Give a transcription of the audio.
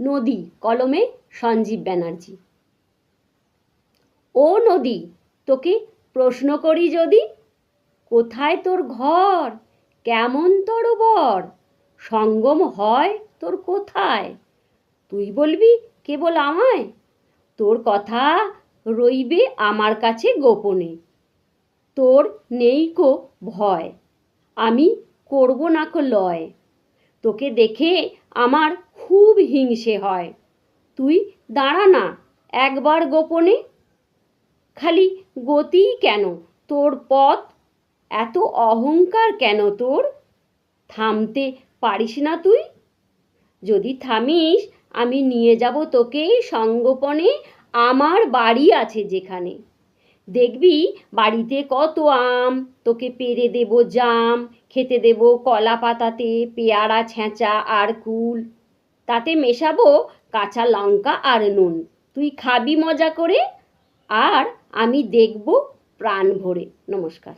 নদী কলমে সঞ্জীব ব্যানার্জি। ও নদী, তোকে প্রশ্ন করি যদি, কোথায় তোর ঘর? কেমন তোর বর? সঙ্গম হয় তোর কোথায়? তুই বলবি কেবল আমায়? তোর কথা রইবে আমার কাছে গোপনে। তোর নেই কো ভয়। আমি করব না কো লয়। তোকে দেখে আমার খুব হিংসে হয়। তুই দাঁড়া না, একবার গোপনে। খালি গতি কেন? তোর পথ? এত অহংকার কেন তোর? থামতে পারিস না তুই? যদি থামিস, আমি নিয়ে যাব তোকে সঙ্গোপনে। আমার বাড়ি আছে যেখানে। দেখবি বাড়িতে কত আম। তোকে পেরে দেব জাম, খেতে দেব কলা পাতাতে পেয়ারা, ছেঁচা, আর কুল। তাতে মেশাবো কাঁচা লঙ্কা আর নুন। তুই খাবি মজা করে, আর আমি দেখব প্রাণ ভরে। নমস্কার।